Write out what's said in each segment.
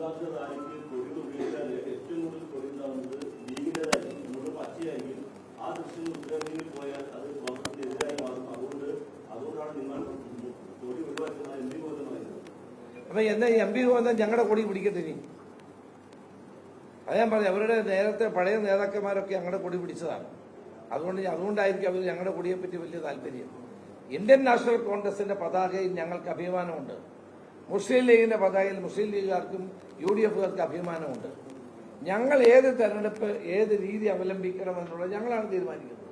ഗാന്ധി റാലിക്ക് കൊടി ഉപയോഗിച്ചാൽ ഏറ്റവും കൂടുതൽ കൊടി ഉണ്ടാകുന്നത് ലീഗിന്റെതായിരിക്കും നമ്മുടെ പച്ചയായിരിക്കും. ആ ദൃശ്യം ഉത്തരേന്ത്യയിൽ പോയാൽ അത് കോൺഗ്രസിന് മാറും. അതുകൊണ്ട് അതുകൊണ്ടാണ് നിങ്ങൾ തൊഴിൽ ഒഴിവാക്കുന്നത് എം പി പറയുന്നത്. അപ്പൊ എന്നാ എം പി ഗോവിന്ദൻ ഞങ്ങളുടെ കൂടി പിടിക്കട്ടെ ഇനി. അത് ഞാൻ പറഞ്ഞു അവരുടെ നേരത്തെ പഴയ നേതാക്കന്മാരൊക്കെ ഞങ്ങളുടെ കൂടി പിടിച്ചതാണ്. അതുകൊണ്ട് അതുകൊണ്ടായിരിക്കും അവർ ഞങ്ങളുടെ കൊടിയെ പറ്റി വലിയ താല്പര്യം. ഇന്ത്യൻ നാഷണൽ കോൺഗ്രസിന്റെ പതാകയിൽ ഞങ്ങൾക്ക് അഭിമാനമുണ്ട്. മുസ്ലിം ലീഗിന്റെ പതാകയിൽ മുസ്ലിം ലീഗുകാർക്കും യു ഡി എഫുകാർക്ക് അഭിമാനമുണ്ട്. ഞങ്ങൾ ഏത് തെരഞ്ഞെടുപ്പ് ഏത് രീതി അവലംബിക്കണമെന്നുള്ളത് ഞങ്ങളാണ് തീരുമാനിക്കുന്നത്.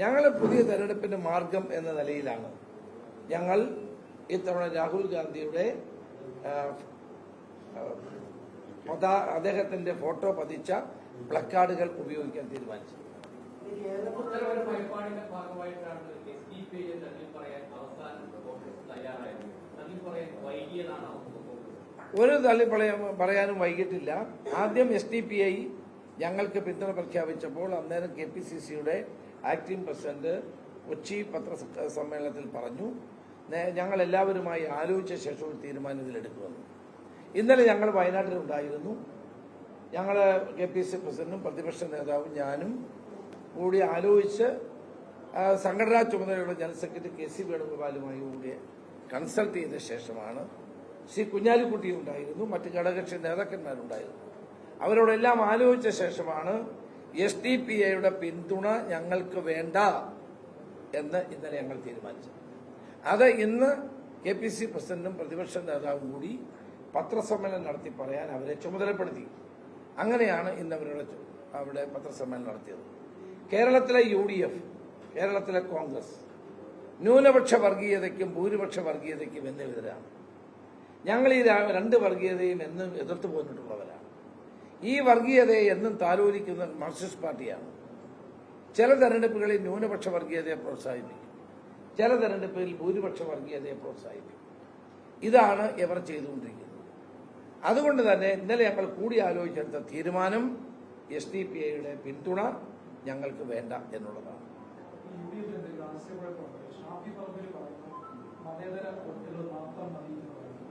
ഞങ്ങൾ പുതിയ തെരഞ്ഞെടുപ്പിന്റെ മാർഗം എന്ന നിലയിലാണ്. ഞങ്ങൾ ഇത്തവണ രാഹുൽ ഗാന്ധിയുടെ അദ്ദേഹത്തിന്റെ ഫോട്ടോ പതിച്ച പ്ലക്കാർഡുകൾ ഉപയോഗിക്കാൻ തീരുമാനിച്ചു. ഭാഗമായിട്ടാണ് പറയാൻ അവസാനം കോൺഗ്രസ് തയ്യാറായത്. ഒരു തള്ളി പറയാനും വൈകിട്ടില്ല. ആദ്യം എസ് ഡി പി ഐ ഞങ്ങൾക്ക് പിന്തുണ പ്രഖ്യാപിച്ചപ്പോൾ അന്നേരം കെ പി സി സിയുടെ ആക്ടിംഗ് പ്രസിഡന്റ് കൊച്ചി പത്ര സമ്മേളനത്തിൽ പറഞ്ഞു ഞങ്ങൾ എല്ലാവരുമായി ആലോചിച്ച ശേഷം ഒരു തീരുമാനം ഇതിലെടുക്കുമെന്ന് ഇന്നലെ ഞങ്ങൾ വയനാട്ടിലുണ്ടായിരുന്നു ഞങ്ങൾ കെ പി സി പ്രസിഡന്റും പ്രതിപക്ഷ നേതാവും ഞാനും കൂടി ആലോചിച്ച് സംഘടനാ ചുമതലയുള്ള ജനറൽ സെക്രട്ടറി കെ സി വേണുഗോപാലുമായി കൂടി കൺസൾട്ട് ചെയ്ത ശേഷമാണ് ശ്രീ കുഞ്ഞാലിക്കുട്ടി ഉണ്ടായിരുന്നു മറ്റ് ഘടകകക്ഷി നേതാക്കന്മാരുണ്ടായിരുന്നു. അവരോടെല്ലാം ആലോചിച്ച ശേഷമാണ് എസ് ഡി പി ഐയുടെ പിന്തുണ ഞങ്ങൾക്ക് വേണ്ട എന്ന് ഇന്നലെ ഞങ്ങൾ തീരുമാനിച്ചത്. അത് ഇന്ന് കെ പി സി പ്രസിഡന്റും പ്രതിപക്ഷ നേതാവും കൂടി പത്രസമ്മേളനം നടത്തി പറയാൻ അവരെ ചുമതലപ്പെടുത്തി. അങ്ങനെയാണ് ഇന്ന് അവരുടെ അവിടെ പത്രസമ്മേളനം നടത്തിയത്. കേരളത്തിലെ യു ഡി എഫ് കേരളത്തിലെ കോൺഗ്രസ് ന്യൂനപക്ഷ വർഗീയതയ്ക്കും ഭൂരിപക്ഷ വർഗീയതയ്ക്കും എന്നെതിരാണ് ഞങ്ങൾ ഈ രണ്ട് വർഗീയതയും എന്നും എതിർത്തു പോന്നിട്ടുള്ളവരാണ്. ഈ വർഗീയതയെ എന്നും താലോലിക്കുന്ന മാർക്സിസ്റ്റ് പാർട്ടിയാണ്. ചില തെരഞ്ഞെടുപ്പുകളിൽ ന്യൂനപക്ഷ വർഗീയതയെ പ്രോത്സാഹിപ്പിക്കും. ചില തെരഞ്ഞെടുപ്പിൽ ഭൂരിപക്ഷ വർഗീയതയെ പ്രോത്സാഹിപ്പിക്കും. ഇതാണ് ഇവർ ചെയ്തുകൊണ്ടിരിക്കുന്നത്. അതുകൊണ്ട് തന്നെ ഇന്നലെ ഞങ്ങൾ കൂടി ആലോചിച്ചെടുത്ത തീരുമാനം എസ് ഡി പി ഐയുടെ പിന്തുണ ഞങ്ങൾക്ക് വേണ്ട എന്നുള്ളതാണ്. മതേതര മാത്രം മതി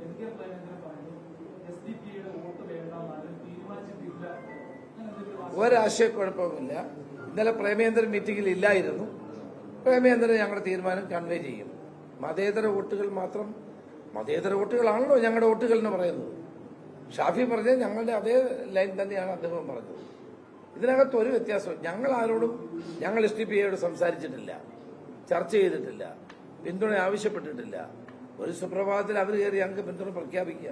എൻ കെ പ്രേമേന്ദ്രൻ പറഞ്ഞു എസ് ഡി പി യുടെ വോട്ട് വേണ്ടെന്നാണ് തീരുമാനിച്ചിട്ടില്ല. ഒരാശയക്കുഴപ്പമില്ല ഇന്നലെ പ്രേമേന്ദ്രൻ മീറ്റിംഗിൽ ഇല്ലായിരുന്നു. പ്രേമേന്ദ്രൻ ഞങ്ങളുടെ തീരുമാനം കൺവേ ചെയ്യും. മതേതര വോട്ടുകൾ മാത്രം മതേതര വോട്ടുകളാണല്ലോ ഞങ്ങളുടെ വോട്ടുകൾ എന്ന് പറയുന്നത്. ഷാഫി പറഞ്ഞത് ഞങ്ങളുടെ അതേ ലൈൻ തന്നെയാണ് അദ്ദേഹം പറഞ്ഞത്. ഇതിനകത്ത് ഒരു വ്യത്യാസം ഞങ്ങൾ ആരോടും ഞങ്ങൾ എസ് ഡി പി ഐയോട് സംസാരിച്ചിട്ടില്ല. ചർച്ച ചെയ്തിട്ടില്ല. പിന്തുണ ആവശ്യപ്പെട്ടിട്ടില്ല. ഒരു സുപ്രഭാതത്തിൽ അവർ കയറി ഞങ്ങൾക്ക് പിന്തുണ പ്രഖ്യാപിക്കുക.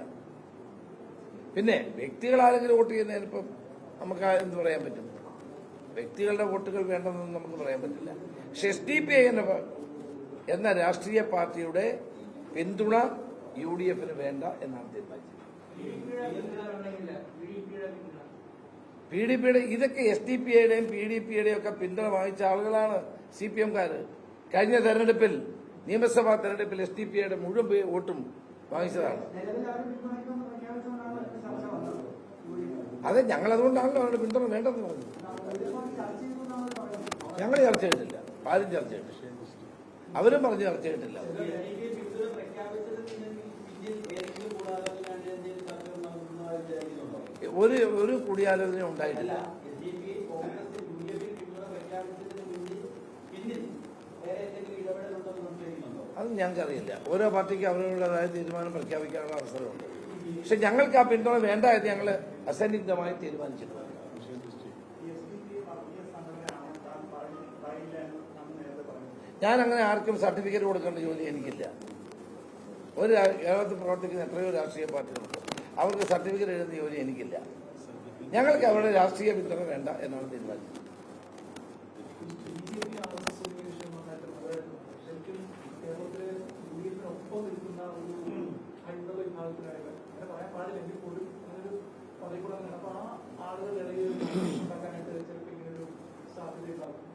പിന്നെ വ്യക്തികൾ ആരെങ്കിലും വോട്ട് ചെയ്യുന്നതിനിപ്പം നമുക്ക് ആ എന്ത് പറയാൻ പറ്റും? വ്യക്തികളുടെ വോട്ടുകൾ വേണ്ടെന്നൊന്നും നമുക്ക് പറയാൻ പറ്റില്ല. പക്ഷെ എസ് ഡി പി ഐ എന്ന എന്ന രാഷ്ട്രീയ പാർട്ടിയുടെ പിന്തുണ യു ഡി എഫിന് വേണ്ട എന്നാണ് തീരുമാനിച്ചത്. പി ഡി പിയുടെ ഇതൊക്കെ എസ് ഡി പി ഐയുടെയും പി ഡി പിയുടെയും ഒക്കെ പിന്തുണ വാങ്ങിച്ച ആളുകളാണ് സി പി എംകാര് കഴിഞ്ഞ തെരഞ്ഞെടുപ്പിൽ നിയമസഭാ തെരഞ്ഞെടുപ്പിൽ എസ് ഡി പി ഐയുടെ മുഴുവൻ വോട്ടും വാങ്ങിച്ചതാണ്. അതെ ഞങ്ങൾ അതുകൊണ്ടാണല്ലോ അവരുടെ പിന്തുണ വേണ്ടെന്ന് പറഞ്ഞത്. ഞങ്ങൾ ചർച്ച ചെയ്തിട്ടില്ല. ആരും ചർച്ച ചെയ്തിട്ടില്ല. അവരും പറഞ്ഞ് ചർച്ച ചെയ്തിട്ടില്ല. ഒരു ഒരു കൂടിയാലോചന ഉണ്ടായിട്ടില്ല. ഞങ്ങൾക്കറിയില്ല. ഓരോ പാർട്ടിക്കും അവരുടേതായ തീരുമാനം പ്രഖ്യാപിക്കാനുള്ള അവസരമുണ്ട്. പക്ഷെ ഞങ്ങൾക്ക് ആ പിന്തുണ വേണ്ട എന്ന് ഞങ്ങൾ അസന്നിഗ്ധമായി തീരുമാനിച്ചിട്ടുണ്ട്. ഞാൻ അങ്ങനെ ആർക്കും സർട്ടിഫിക്കറ്റ് കൊടുക്കേണ്ട ജോലി എനിക്കില്ല. ഒരു കേരളത്തിൽ പ്രവർത്തിക്കുന്ന എത്രയോ രാഷ്ട്രീയ പാർട്ടികളുണ്ട്. അവർക്ക് സർട്ടിഫിക്കറ്റ് എഴുതുന്ന ജോലി എനിക്കില്ല. ഞങ്ങൾക്ക് അവരുടെ രാഷ്ട്രീയ പിന്തുണ വേണ്ട എന്നാണ് തീരുമാനിച്ചത്.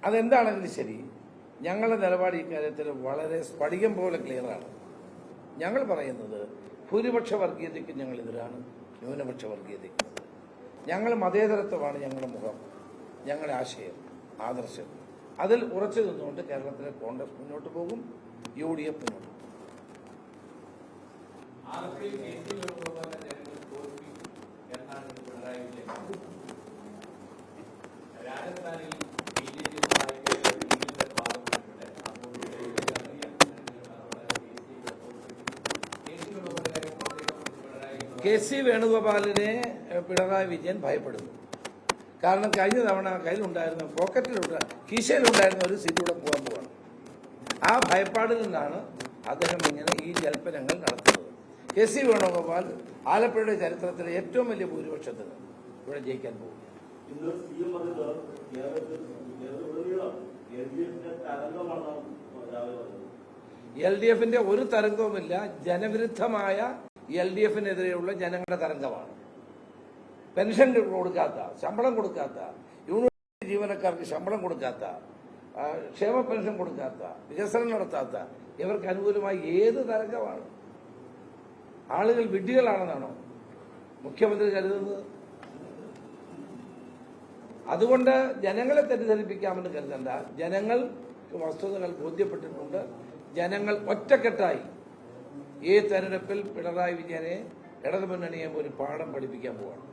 അതെന്താണെങ്കിലും ശരി. ഞങ്ങളുടെ നിലപാട് ഇക്കാര്യത്തിൽ വളരെ സ്ഫടികം പോലെ ക്ലിയറാണ് ഞങ്ങൾ പറയുന്നത് ഭൂരിപക്ഷ വർഗീയതയ്ക്ക് ഞങ്ങൾ എതിരാണ് ന്യൂനപക്ഷ വർഗീയതയ്ക്ക്. ഞങ്ങൾ മതേതരത്വമാണ് ഞങ്ങളുടെ മുഖം ഞങ്ങളുടെ ആശയം ആദർശം. അതിൽ ഉറച്ചു നിന്നുകൊണ്ട് കേരളത്തിലെ കോൺഗ്രസ് മുന്നോട്ട് പോകും യു ഡി എഫ് മുന്നോട്ട് പോകും. കെ സി വേണുഗോപാലിനെ പിണറായി വിജയൻ ഭയപ്പെടുന്നു. കാരണം കഴിഞ്ഞ തവണ കയ്യിലുണ്ടായിരുന്ന പോക്കറ്റിലുണ്ട കീശയിലുണ്ടായിരുന്ന ഒരു സീറ്റൂടെ പോകാൻ പോവാണ്. ആ ഭയപ്പാടിൽ നിന്നാണ് അദ്ദേഹം ഇങ്ങനെ ഈ ജൽപ്പനങ്ങൾ നടത്തുന്നത്. കെ സി വേണുഗോപാൽ ആലപ്പുഴയുടെ ചരിത്രത്തിലെ ഏറ്റവും വലിയ ഭൂരിപക്ഷത്തിന് ഇവിടെ ജയിക്കാൻ പോകും എൽ ഡി എഫിന്റെ ഒരു തരംഗവുമില്ല ജനവിരുദ്ധമായ എൽ ഡി എഫിനെതിരെയുള്ള ജനങ്ങളുടെ തരംഗമാണ്. പെൻഷൻ കൊടുക്കാത്ത ശമ്പളം കൊടുക്കാത്ത യൂണിവേഴ്സിറ്റി ജീവനക്കാർക്ക് ശമ്പളം കൊടുക്കാത്ത ക്ഷേമ പെൻഷൻ കൊടുക്കാത്ത വികസനം നടത്താത്ത ഇവർക്ക് അനുകൂലമായി ഏത് തരംഗമാണ്? ആളുകൾ വിഡ്ഢികളാണെന്നാണോ മുഖ്യമന്ത്രി കരുതുന്നത്? അതുകൊണ്ട് ജനങ്ങളെ തെറ്റിദ്ധരിപ്പിക്കാമെന്ന് കരുതണ്ട. ജനങ്ങൾ വസ്തുതകൾ ബോധ്യപ്പെട്ടിട്ടുണ്ട്. ജനങ്ങൾ ഒറ്റക്കെട്ടായി ഈ തെരഞ്ഞെടുപ്പിൽ പിണറായി വിജയനെ ഇടതുമുന്നണിയെ ഒരു പാഠം പഠിപ്പിക്കാൻ പോവാണ്.